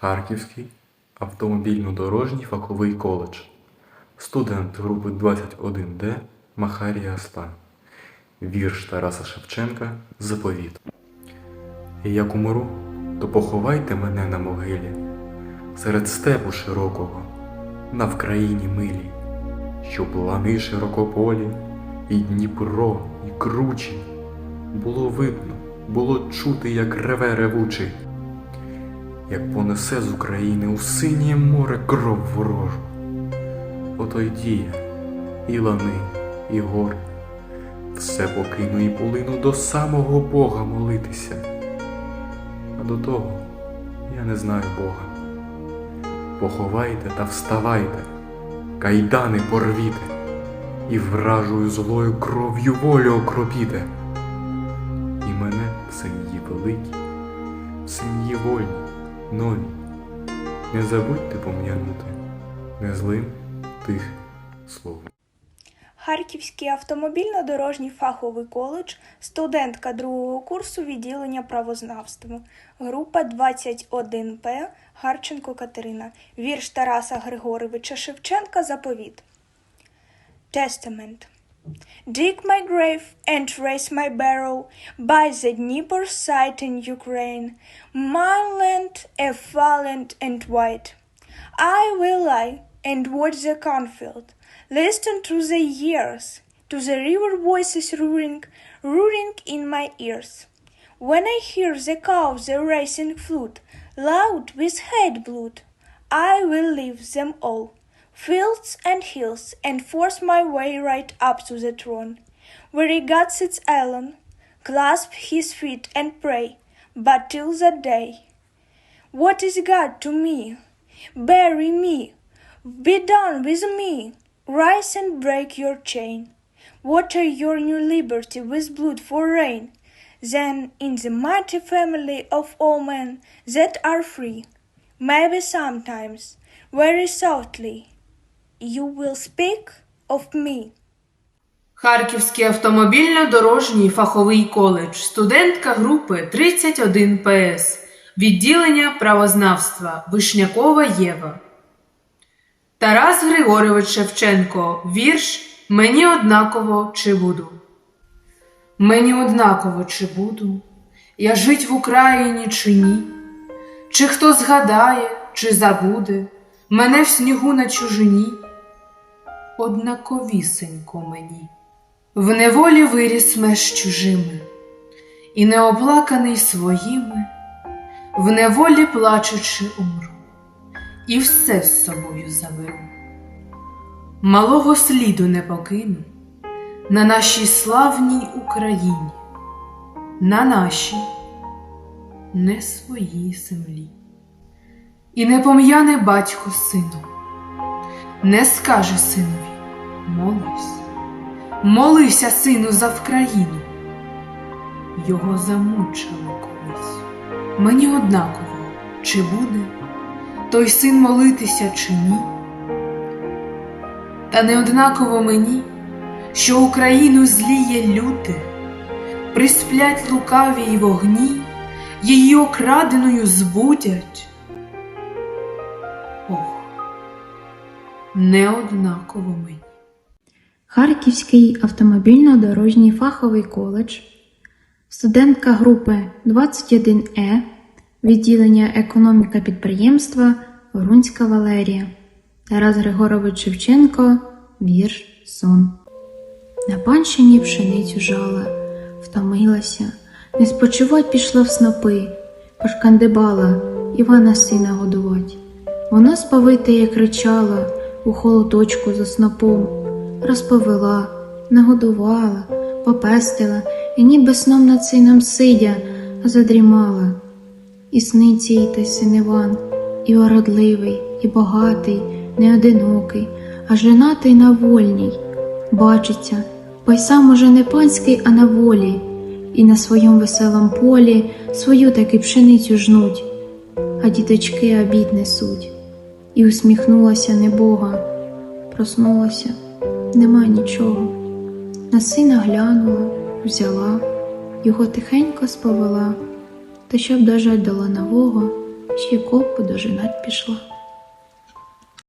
Харківський автомобільно-дорожній фаховий коледж. Студент групи 21Д Махарія Аслан. Вірш Тараса Шевченка Заповіт. Як умру, то поховайте мене на могилі серед степу широкого, на Вкраїні милій, щоб лани широкополі, і Дніпро, і кручі. Було видно, було чути, як реве ревучий, як понесе з України у синє море кров ворожу. Ото й діє, і лани, і гори, все покину і полину до самого Бога молитися. А до того я не знаю Бога. Поховайте та вставайте, кайдани порвіте, і вражою злою кров'ю волю окропіте. І мене в сім'ї великій, в сім'ї вольній, новій. Не забудьте пом'янути незлим тих словом. Харківський автомобільно-дорожній фаховий коледж, студентка другого курсу відділення правознавства, група 21П Гарченко Катерина, вірш Тараса Григоровича Шевченка Заповіт. Testament. Dig my grave and raise my barrow by the Dnieper side in Ukraine, my land a fallen and white. I will lie and watch the cornfield, listen to the years, to the river voices roaring, roaring in my ears. When I hear the cows the racing flood, loud with hate blood, I will leave them all, fields and hills, and force my way right up to the throne, where he God sits alone, clasp his feet and pray, but till that day. What is God to me? Bury me, be done with me, rise and break your chain. Water your new liberty with blood for rain. Then, in the mighty family of all men that are free, maybe sometimes, very softly, you will speak of me. Харківський автомобільно-дорожній фаховий коледж, студентка групи 31 ПС, відділення правознавства. Вишнякова Єва. Тарас Григорович Шевченко, вірш Мені однаково чи буду. Мені однаково чи буду, я жить в Україні чи ні, чи хто згадає, чи забуде мене в снігу на чужині однаковісенько мені. В неволі виріс меж чужими, і неоплаканий своїми, в неволі плачучи умру, і все з собою заберу. Малого сліду не покину на нашій славній Україні, на нашій не своїй землі. І не пом'яне батько сину, не скаже синові, молись, молися, сину, за Вкраїну. Його замучили колись. Мені однаково, чи буде той син молитися, чи ні. Та не однаково мені, що Україну зліє люте, присплять лукаві й вогні, її окраденою збудять. Не мені. Харківський автомобільно-дорожній фаховий коледж, студентка групи 21Е, відділення економіка підприємства Грунська Валерія, Тарас Григорович Шевченко, вірш Сон. На панщині пшеницю жала, втомилася, не спочивать пішла в снопи, пошкандибала Івана сина годувать. Вона сповитеє кричала у холодочку за снопом, розповела, нагодувала, попестила, і ніби сном над сином сидя, задрімала. І сниться їй той син Іван, і ородливий, і багатий, не одинокий, а женатий на вольній. Бачиться, бо й сам уже не панський, а на волі, і на своєму веселом полі свою таки пшеницю жнуть, а діточки обід несуть. І усміхнулася небога, проснулася, нема нічого. На сина глянула, взяла, його тихенько сповела, та щоб дожать до ланового, ще й колку дожинать пішла.